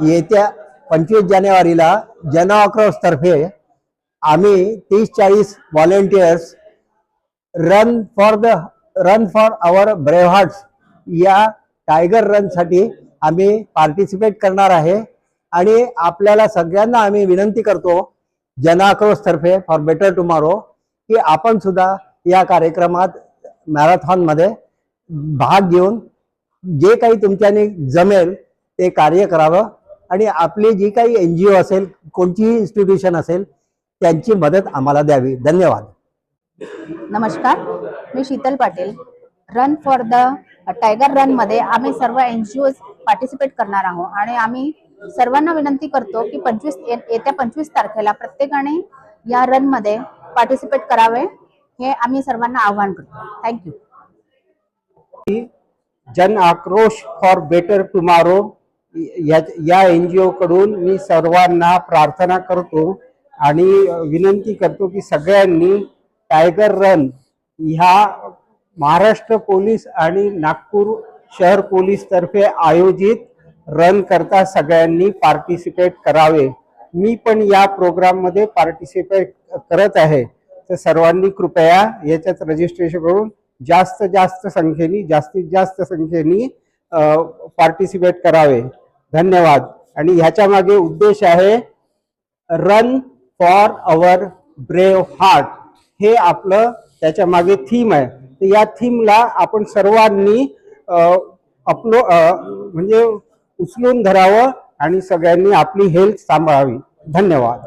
येत्या पंचवीस जानेवारीला जन आक्रोशतर्फे आम्ही तीस चाळीस volunteers run for the run for our bravehearts या टायगर रनसाठी आम्ही पार्टिसिपेट करणार आहे. आणि आपल्याला सगळ्यांना आम्ही विनंती करतो जन आक्रोश तर्फे फॉर बेटर टुमॉरो की आपण सुद्धा या कार्यक्रमात मॅरेथॉनमध्ये भाग घेऊन जे काही तुमच्याने जमेल ते कार्य करावं. आणि आपली जी काही एन जी ओ असेल कोणतीही इन्स्टिट्यूशन असेल त्यांची मदत आम्हाला द्यावी. धन्यवाद. नमस्कार. मी Sheetal Patil. Run for the tiger रनमध्ये आम्ही सर्व एन जी ओ पार्टिसिपेट करणार आहोत. आणि आम्ही सर्वांना विनंती करतो की पंचवीस येत्या पंचवीस तारखेला प्रत्येकाने या रनमध्ये पार्टिसिपेट करावे. हे आम्ही सर्वांना आवाहन करतो. थँक्यू जन आक्रोश फॉर बेटर टुमारो या या एन जी ओकडून मी सर्वांना प्रार्थना करतो आणि विनंती करतो की सगळ्यांनी टायगर रन ह्या महाराष्ट्र पोलीस आणि नागपूर शहर पोलीस तर्फे आयोजित रन करता सगळ्यांनी पार्टिसिपेट करावे. मी पण या प्रोग्राममध्ये पार्टिसिपेट करत आहे. तर सर्वांनी कृपया याच्यात रजिस्ट्रेशन करून जास्त जास्त संख्येने जास्तीत जास्त संख्येने पार्टिसिपेट करावे. धन्यवाद. आणि ह्याच्या मागे उद्देश आहे run for our brave heart हे आपलं त्याच्यामागे थीम आहे. तर या थीमला आपण सर्वांनी अपलो म्हणजे उचलून धरावं आणि सगळ्यांनी आपली हेल्थ सांभाळावी. धन्यवाद.